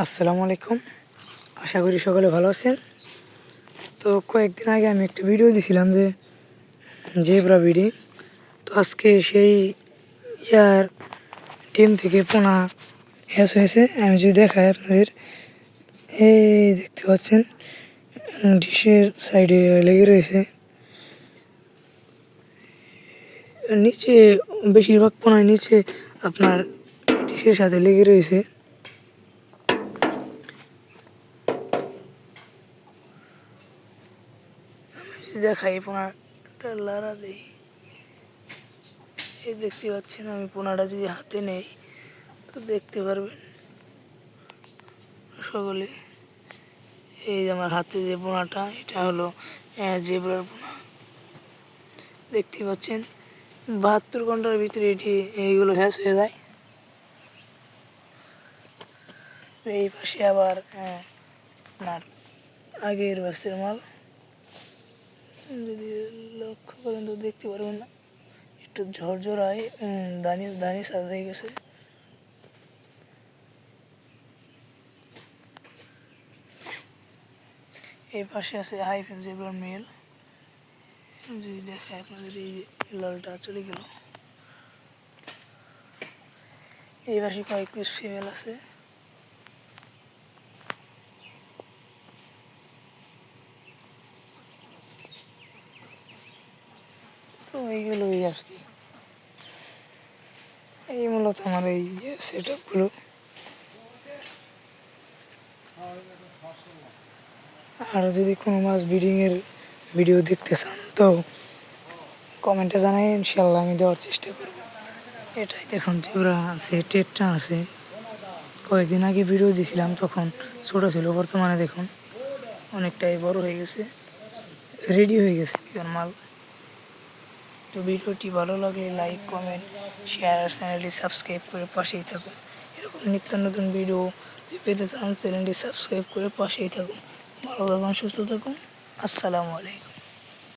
আসসালামু আলাইকুম। আশা করি সকলে ভালো আছেন। তো কয়েকদিন আগে আমি একটা ভিডিও দিছিলাম যে জেব্রা ব্রিডিং তো আজকে সেই ইয়ার টিম থেকে পোনা হ্যাস হয়েছে। আমি যদি দেখাই আপনাদের, এই দেখতে পাচ্ছেন, ডিশের সাইডে লেগে রয়েছে। নিচে, বেশিরভাগ পোনায় নিচে আপনার ডিশের সাথে লেগে রয়েছে। দেখাই পোনাটা, লারা দেই। এই দেখতে পাচ্ছেন আমি পোনাটা যদি হাতে নেই, তো দেখতে পারবেন সকলে। এই আমার হাতে যে পোনাটা, এটা হলো জেব্রার পোনা। দেখতে পাচ্ছেন, বাহাত্তর ঘণ্টার ভিতরে এটি, এইগুলো হ্যাস হয়ে যায়। এই পাশে আবার আপনার আগের বাসের মাল। যদি লক্ষ্য করেন তো দেখতে পারবেন না। একটু ঝরঝরায় দানি দানি সাজ হয়ে গেছে। এই পাশে আছে হাই ফেম জেব্রার মেল। যদি দেখায় আপনাদের এই লালটা চলে গেল। এই পাশে কয়েক পিস ফিমেল আছে। তো এইগুলোই আর কি। এই মূলত আমার এই সেট আপগুলো আর যদি কোনো মাছ ব্রিডিংয়ের ভিডিও দেখতে চান, তো কমেন্টে জানাই ইনশাল্লাহ আমি দেওয়ার চেষ্টা করব। এটাই দেখুন যেগুলো আছে, টেটটা আছে। কয়েকদিন আগে ভিডিও দিয়েছিলাম তখন ছোটো ছিল, বর্তমানে দেখুন অনেকটাই বড় হয়ে গেছে। রেডি হয়ে গেছে মাল। তো ভিডিওটি ভালো লাগলে লাইক কমেন্ট শেয়ার আর চ্যানেলটি সাবস্ক্রাইব করে পাশেই থাকুন। এরকম নিত্য নতুন ভিডিও পেতে চান চ্যানেলটি সাবস্ক্রাইব করে পাশেই থাকুন। ভালো থাকুন, সুস্থ থাকুন। আসসালামু আলাইকুম।